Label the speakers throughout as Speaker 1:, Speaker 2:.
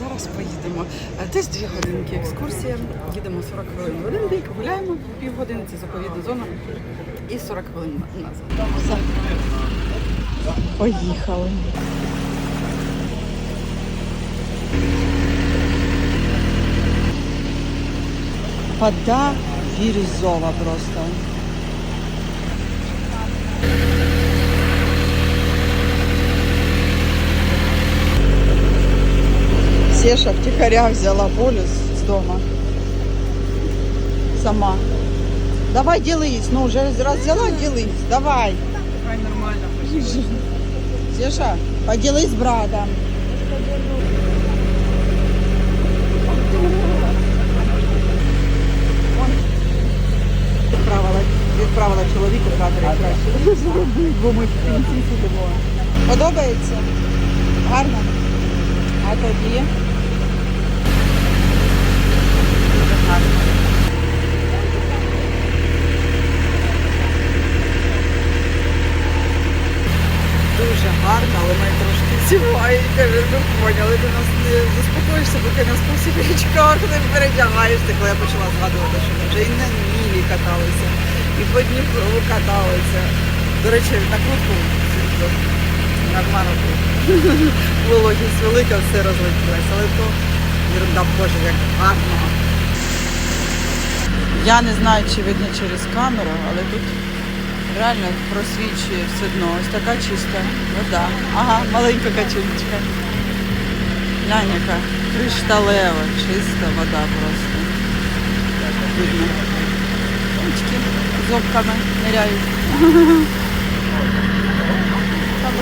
Speaker 1: зараз поїдемо. Десь дві годинки екскурсія. Їдемо 40 хвилин в один бік, гуляємо півгодини, це заповідна зона. І 40 хвилин назад. Поїхали. Вода бирюзова просто. Сеша втихаря взяла полюс с дома. Сама. Давай делись, ну уже раз взяла, делись, давай.
Speaker 2: Хай нормально.
Speaker 1: Сеша, поделись с братом. Відправила, відправила чоловіку кадри краще зробити, бо ми в кінці сидимо. Подобається? Гарно? А тобі? Сівають. Каже, ну поняли, ти нас не заспокоїшся, поки нас по всіх річках не передягаєшся. Коли я почала згадувати, що ми вже і на Нілі каталися, і по Дніпру каталися. До речі, на крутку нормально. Вологість велика, все розлетілося, але то ерунда, боже, як гарно. Я не знаю, чи видно через камеру, але тут реально просвічує все дно. Ось така чиста вода. Ага, маленька качунечка. Глянь, яка кришталева, чиста вода просто. Видно. Ручки зобками ниряють.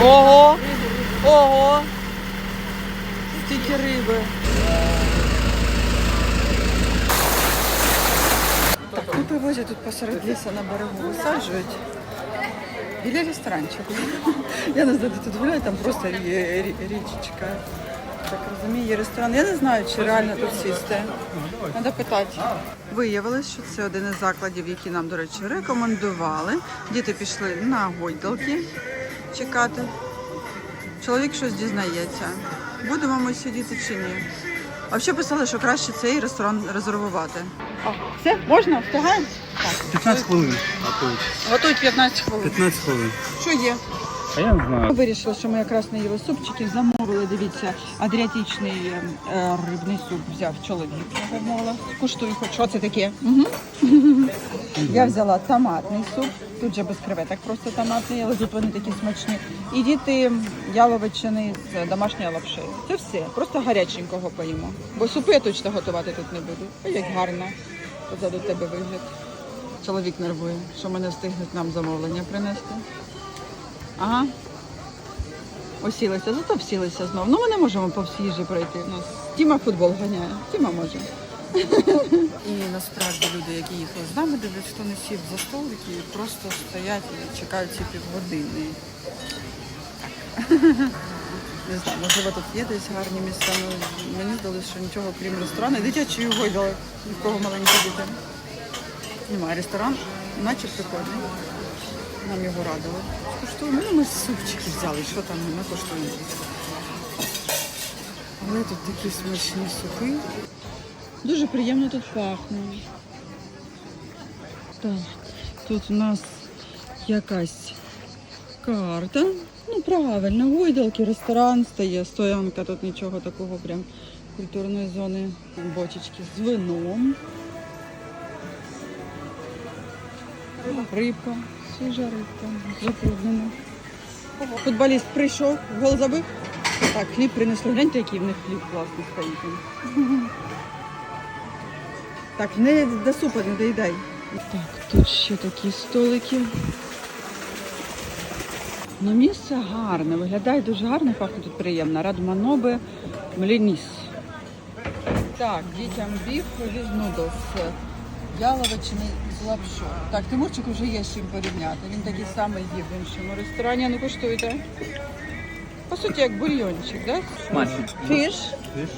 Speaker 1: Ого! Ого! Стільки риби. Таку привозять тут посеред лісу на берегу висаджують. Біля ресторанчику. Я не знаю, де тут гуляю, там просто рі- рі- річечка. Так розумію, є ресторан. Я не знаю, чи реально тут сісти. Треба питати. Виявилось, що це один із закладів, які нам, до речі, рекомендували. Діти пішли на гойдалки чекати. Чоловік щось дізнається. Будемо ми сидіти чи ні? А взагалі писали, що краще цей ресторан резервувати. Все, можна? Встигаємо? Так.
Speaker 3: 15 хвилин. Готують.
Speaker 1: Готують 15 хвилин.
Speaker 3: 15 хвилин.
Speaker 1: Що є?
Speaker 3: А я не знаю.
Speaker 1: вирішили, що ми якраз не їли супчиків, замовили, дивіться, адріатичний е, рибний суп взяв чоловік. Я замовила. Куштуй хоч, що це таке? Угу. Я взяла томатний суп, тут же без креветок, просто томатний, але тут вони такі смачні. І діти яловичини з домашньою лапшею. Це все, просто гаряченького поїмо. Бо супи я точно готувати тут не буду. А як гарно. Позаду тебе вигляд. Чоловік нервує, що мене встигнуть нам замовлення принести. Ага. Осілися, зато всілися знову. Ну ми не можемо повз їжі пройти. У Тіма футбол ганяє. Тіма може. І насправді люди, які їхали з нами, дивляться, хто не сів за стол, які просто стоять і чекають ці півгодини. Не знаю, можливо, тут є десь гарні місця. Ну, мені здалося, що нічого крім ресторану. І Дитячої гойдали, в кого маленькі діти. Немає ресторан, наче прикольний. Нам його радили. Скуштуємо. Ну, ми супчики взяли, що там ми коштуємо. Але тут такі смачні супи. Дуже приємно тут пахне. Так, тут у нас якась карта. Ну, правильно, гойдалки, ресторан стає, стоянка, тут нічого такого прям культурної зони. Бочечки з вином. Рибка, свіжа рибка, запруднена. Футболіст прийшов, гол забив. Так, хліб принесли. Гляньте, який в них хліб класний стоїть. Так, не до супа не доїдай. Так, тут ще такі столики. Ну, місце гарне, виглядає дуже гарно, пахне тут приємно. Радманоби Млініс. Так, дітям біф віз нудос. Яловичини з лапшою. Так, Тимурчик вже є з чим порівняти. Він такий самий їв в іншому ресторані. А Ну куштуйте. По суті, як бульйончик, так?
Speaker 3: Смачно.
Speaker 1: Фіш.
Speaker 3: Фіш.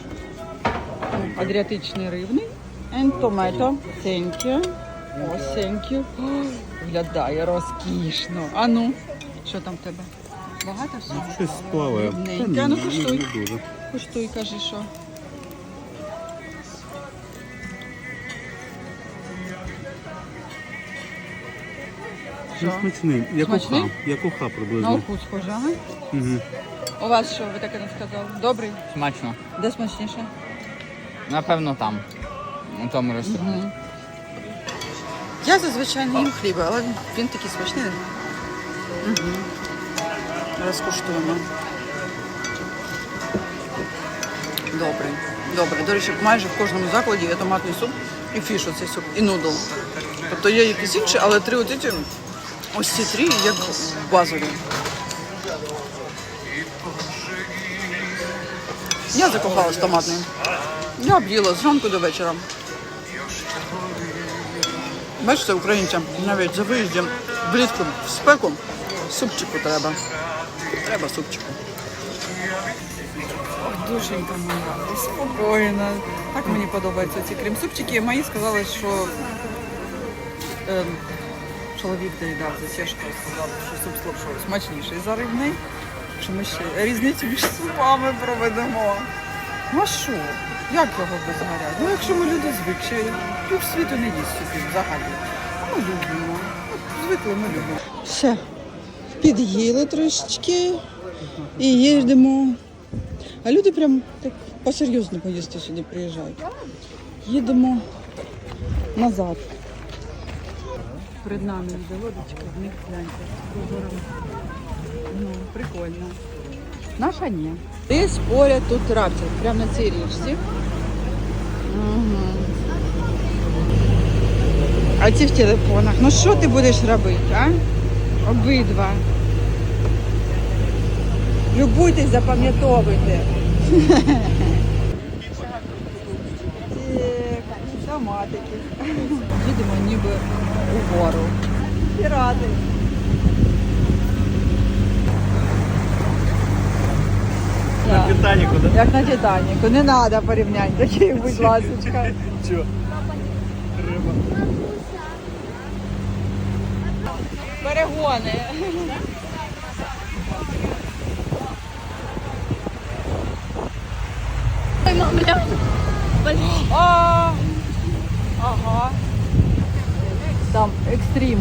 Speaker 1: Адріатичний рибний. And tomato. Thank you. Ось, thank you. Виглядає розкішно. А ну, що там в тебе? Багато всього?
Speaker 3: Щось плаває.
Speaker 1: Рівненьке. А ну, куштуй.
Speaker 3: Не
Speaker 1: кажи, що.
Speaker 3: Ну,
Speaker 1: Що?
Speaker 3: смачний. Як
Speaker 1: Смачний?
Speaker 3: уха. Як уха
Speaker 1: На
Speaker 3: приблизно.
Speaker 1: уху схоже, ага.
Speaker 3: Угу.
Speaker 1: У вас що, ви таке не сказали? Добрий?
Speaker 2: Смачно.
Speaker 1: Де смачніше?
Speaker 2: Напевно, там. У тому ресторані.
Speaker 1: Я зазвичай не їм хліба, але він, він такий смачний. Угу. Розкуштуємо. Добрий. Добре. До речі, майже в кожному закладі є томатний суп і фіш оцей суп, і нудл. Тобто є якісь інші, але три от ці, ось ці три як базові. Я закохалась в томатний. Я б їла зранку до вечора. Бачите, українцям навіть за виїздом влітку в спеку супчику треба. Треба супчику. Душенька моя, ти спокійна. Так мені подобаються ці крем-супчики. Мої сказали, що ем, чоловік доїдав за сішку, сказав, що суп слопшовий смачніший за рибний, що ми ще різницю між супами проведемо. Ну що? Як його безгарять? Ну якщо ми люди звикші, пів світу не їсть супів взагалі. Ми любимо. Звикли ми любимо. Все. Під'їли трошечки і їдемо. А люди прям так по-серйозно поїсти сюди приїжджають. Їдемо назад. Перед нами йде лодочка, в них гляньте, з прозором. Ну, прикольно. Наша ні. Десь поряд тут рафтинг, прямо на цій річці. Угу. А ці в телефонах. Ну що ти будеш робити, а? Обидва. Любуйтесь, запам'ятовуйте. Так, томатики. Їдемо ніби угору. Пірати. Так.
Speaker 3: Титаніку, да?
Speaker 1: Як на Титаніку. Не треба порівнянь таких, будь ласка.
Speaker 3: Чого? Риба.
Speaker 1: Перегони. Ага. Там екстрім.